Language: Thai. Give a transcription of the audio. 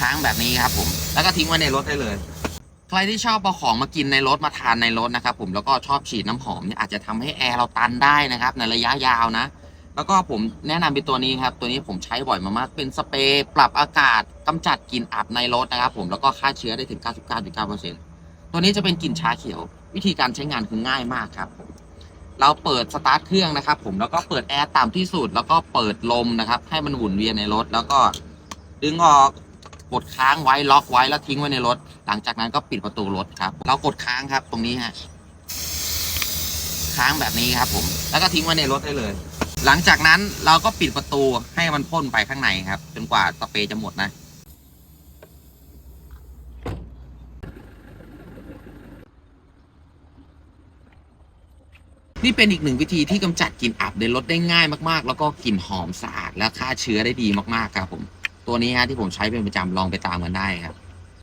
ค้างแบบนี้ครับผมแล้วก็ทิ้งไว้ในรถได้เลย ใครที่ชอบเอาของมากินในรถมาทานในรถนะครับผมแล้วก็ชอบฉีดน้ำหอมเนี่ยอาจจะทำให้แอร์เราตันได้นะครับ ในระยะยาวนะ แล้วก็ผมแนะนำเป็นตัวนี้ครับ ตัวนี้ผมใช้บ่อยมากๆเป็นสเปรย์ปรับอากาศกำจัดกลิ่นอับในรถนะครับ ผมแล้วก็ฆ่าเชื้อได้ถึง 99.9%ตัวนี้จะเป็นกลิ่นชาเขียว วิธีการใช้งานคือง่ายมากครับผมเราเปิดสตาร์ทเครื่องนะครับผมแล้วก็เปิดแอร์ต่ำที่สุด แล้วก็เปิดลมนะครับ ให้มันหมุนเวียนในรถ แล้วก็ดึงออก กดค้างไว้ล็อกไว้แล้วทิ้งไว้ในรถ หลังจากนั้นก็ปิดประตูรถครับ เรากดค้างครับตรงนี้ฮะค้างแบบนี้ครับผม แล้วก็ทิ้งไว้ในรถได้เลย หลังจากนั้นเราก็ปิดประตูให้มันพ่นไปข้างในครับ จนกว่าสเปรย์จะหมดนะนี่เป็นอีกหนึ่งวิธีที่กำจัดกลิ่นอับในรถได้ง่ายมากๆ แล้วก็กลิ่นหอมสะอาดและฆ่าเชื้อได้ดีมากๆครับผม ตัวนี้ฮะที่ผมใช้เป็นประจำลองไปตามกันได้ครับ